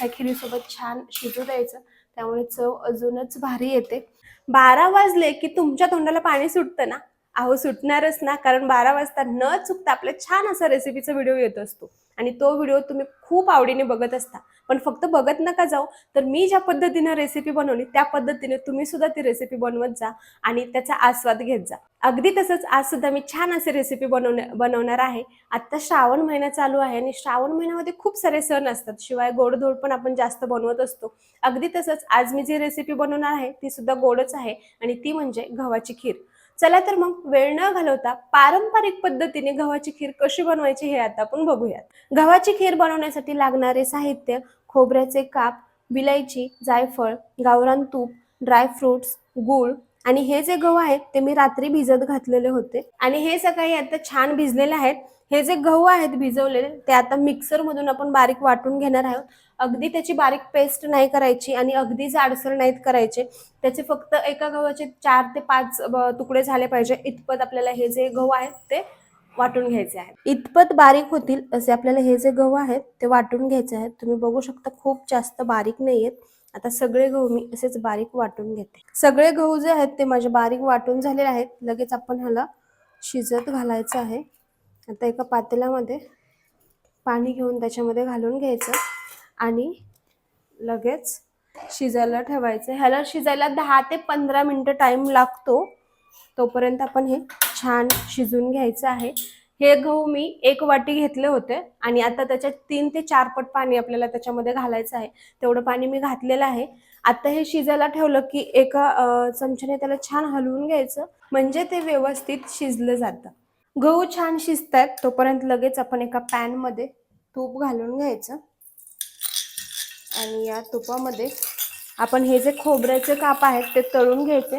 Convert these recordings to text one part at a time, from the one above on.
ह्या खिरीसोबत छान शिजू द्यायचं. त्यामुळे चव अजूनच भारी येते. बारा वाजले की तुमच्या तोंडाला पाणी सुटतं ना? अहो सुटणारच ना कारण बारा वाजता न चुकता आपल्या छान असा रेसिपीचा व्हिडिओ येत असतो. आणि तो व्हिडिओ तुम्ही खूप आवडीने बघत असता. पण फक्त बघत नका जाऊ. तर मी ज्या पद्धतीनं रेसिपी बनवली त्या पद्धतीने तुम्ही सुद्धा ती रेसिपी बनवत जा आणि त्याचा आस्वाद घेत जा. अगदी तसंच आज सुद्धा मी छान अशी रेसिपी बनवण्या बनवणार आहे. आता श्रावण महिना चालू आहे आणि श्रावण महिन्यामध्ये खूप सारे सण असतात. शिवाय गोडधोड पण आपण जास्त बनवत असतो. अगदी तसंच आज मी जी रेसिपी बनवणार आहे ती सुद्धा गोडच आहे आणि ती म्हणजे गव्हाची खीर. चला तर मग वेळ न घालवता पारंपरिक पद्धतीने गव्हाची खीर कशी बनवायची हे आता आपण बघूयात. गव्हाची खीर बनवण्यासाठी लागणारे साहित्य खोबऱ्याचे काप विलायची जायफळ गावरान तूप ड्रायफ्रुट्स गूळ आणि हे जे गहू आहेत ते मी रात्री भिजत घातलेले होते. आणि हे सकाळी आता छान भिजलेले आहेत. हे जे गहू आहेत भिजवलेले ते आता मिक्सरमधून आपण बारीक वाटून घेणार आहोत. अगदी त्याची बारीक पेस्ट नाही करायची आणि अगदी जाडसर नाहीत करायचे. त्याचे फक्त एका गव्हाचे चार ते पाच तुकडे झाले पाहिजे. इतपत आपल्याला हे जे गहू आहेत ते वाटून घ्यायचे आहेत. इतपत बारीक होतील असे आपल्याला हे जे गहू आहेत ते वाटून घ्यायचे आहेत. तुम्ही बघू शकता खूप जास्त बारीक नाही आहेत आता सगळे गहू मी असेच बारीक वाटून घेते. सगळे गहू जे आहेत ते माझे बारीक वाटून झालेले आहेत. लगेच आपण ह्याला शिजत घालायचं आहे. आता एका पातेल्यामध्ये पाणी घेऊन त्याच्यामध्ये घालून घ्यायचं आणि लगेच शिजायला ठेवायचं. ह्याला शिजायला दहा ते पंधरा मिनटं टाईम लागतो. तोपर्यंत आपण हे छान शिजून घ्यायचं आहे. हे गहू मी एक वाटी घेतले होते आणि आता त्याच्यात तीन ते चार पट पाणी आपल्याला त्याच्यामध्ये घालायचं आहे. तेवढं पाणी मी घातलेलं आहे. आता हे शिजायला ठेवलं की एका चमच्याने त्याला छान हलवून घ्यायचं. म्हणजे ते व्यवस्थित शिजलं जातं. गहू छान शिजतायत तोपर्यंत लगेच आपण एका पॅनमध्ये तूप घालून घ्यायचं. आणि या तुपामध्ये आपण हे जे खोबऱ्याचे काप आहेत ते तळून घ्यायचे.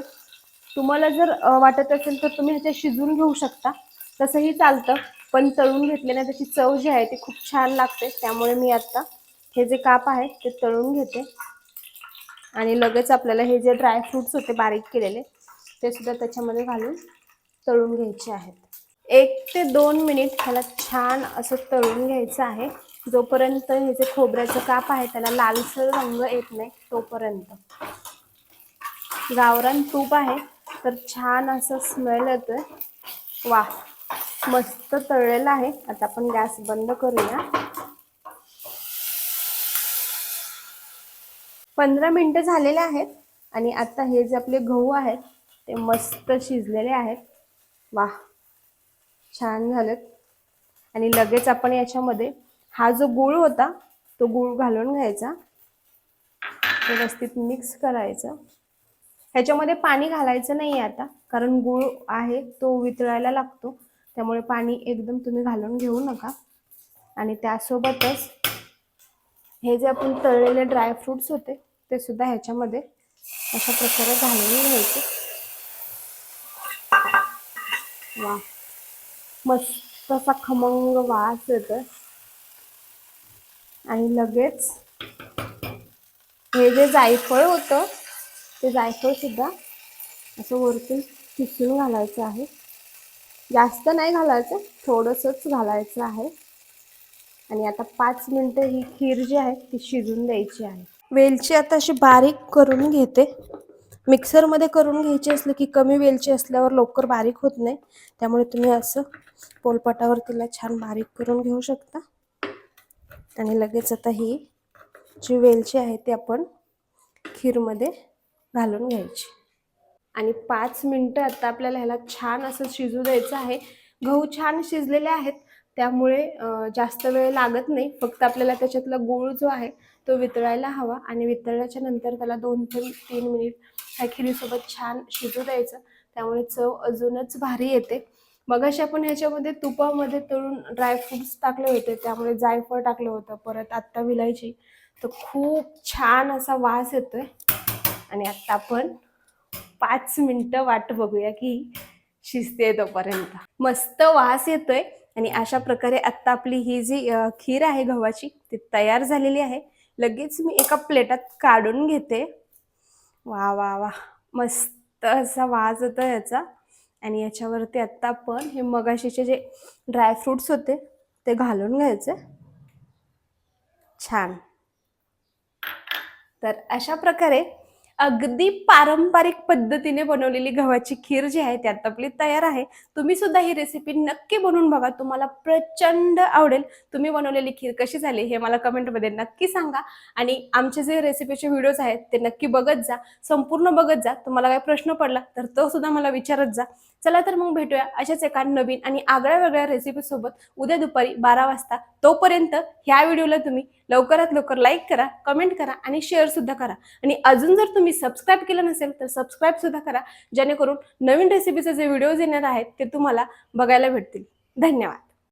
तुम्हाला जर वाटत असेल तर तुम्ही ह्याचे शिजून घेऊ शकता. तसंही चालतं. पण तळून घेतल्याने त्याची चव जी आहे ती खूप छान लागते. त्यामुळे मी आत्ता हे जे काप आहे ते तळून घेते. आणि लगेच आपल्याला हे जे ड्रायफ्रुट्स होते बारीक केलेले ते सुद्धा त्याच्यामध्ये घालून तळून घ्यायचे आहेत. एक ते दोन मिनिट ह्याला छान असं तळून घ्यायचं आहे. जोपर्यंत हे जे खोबऱ्याचं काप आहे त्याला लालसर रंग येत नाही तोपर्यंत. गावरान तूप आहे तर छान असं स्मेल येतोय. वा मस्त तळलेलं आहे. आता आपण गॅस बंद करूया. पंधरा मिनिटं झालेले आहेत आणि आता हे जे आपले गहू आहेत ते मस्त शिजलेले आहेत. वा छान झालेत. आणि लगेच आपण याच्यामध्ये हा जो गूळ होता तो गूळ घालून घ्यायचा. व्यवस्थित मिक्स करायचं. ह्याच्यामध्ये पाणी घालायचं नाही आता कारण गूळ आहे तो वितळायला लागतो. त्यामुळे पाणी एकदम तुम्ही घालून घेऊ नका. आणि त्यासोबतच हे जे आपण तळलेले ड्रायफ्रुट्स होते ते सुद्धा ह्याच्यामध्ये अशा प्रकारे घालून घ्यायचे. वा. मस्त असा खमंग वास येतो आणि लगेच हे जे जायफळ होतं ते जायफळ सुद्धा असं वरतून किसून घालायचं आहे. जास्त नाही घालायचं थोडंसंच घालायचं आहे. आणि आता पाच मिनटं ही खीर जी आहे ती शिजून द्यायची आहे. वेलची आता अशी बारीक करून घेते. मिक्सरमध्ये करून घ्यायची असली की कमी वेलची असल्यावर लवकर बारीक होत नाही. त्यामुळे तुम्ही असं पोलपाटावर तिला छान बारीक करून घेऊ शकता. आणि लगेच आता ही जी वेलची आहे ती आपण खीरमध्ये घालून घ्यायची. आणि पाच मिनटं आता आपल्याला ह्याला छान असं शिजू द्यायचं आहे. गहू छान शिजलेले आहेत त्यामुळे जास्त वेळ लागत नाही. फक्त आपल्याला त्याच्यातला गूळ जो आहे तो वितळायला हवा आणि वितळल्याच्या नंतर त्याला दोन ते तीन मिनिट ह्या खिरीसोबत छान शिजू द्यायचं. त्यामुळे चव अजूनच भारी येते. मगाशी आपण ह्याच्यामध्ये तुपामध्ये तळून ड्रायफ्रुट्स टाकले होते त्यामुळे जायफळ टाकलं होतं परत आत्ता विलायची. तर खूप छान असा वास येतोय. आणि आत्ता आपण पाच मिनटं वाट बघूया की शिजते तोपर्यंत. मस्त वास येतोय आणि अशा प्रकारे आत्ता आपली ही जी खीर आहे गव्हाची ती तयार झालेली आहे. लगेच मी एका प्लेटात काढून घेते. वा वा वा. मस्त असा वास येतो याचा. आणि याच्यावरती आत्ता आपण हे मगाशीचे जे ड्रायफ्रुट्स होते ते घालून घ्यायचे. छान. तर अशा प्रकारे अगदी पारंपरिक पद्धतीने बनवलेली गव्हाची खीर जी आहे ती आता आपली तयार आहे. तुम्ही सुद्धा ही रेसिपी नक्की बनवून बघा. तुम्हाला प्रचंड आवडेल. तुम्ही बनवलेली खीर कशी झाली हे मला कमेंटमध्ये नक्की सांगा. आणि आमचे जे रेसिपीचे व्हिडिओज आहेत ते नक्की बघत जा. संपूर्ण बघत जा. तुम्हाला काही प्रश्न पडला तर तो सुद्धा मला विचारत जा. चला तर मग भेटूया अशाच एका नवीन आणि आगळ्या वेगळ्या रेसिपी सोबत उद्या दुपारी बारा वाजता. तोपर्यंत ह्या व्हिडिओला तुम्ही लवकरात लवकर लाईक करा कमेंट करा आणि शेअर सुद्धा करा. आणि अजून जर तुम्ही सबस्क्राईब केलं नसेल तर सबस्क्राईब सुद्धा करा जेणेकरून नवीन रेसिपीचे जे व्हिडिओज येणार आहेत ते तुम्हाला बघायला भेटतील. धन्यवाद.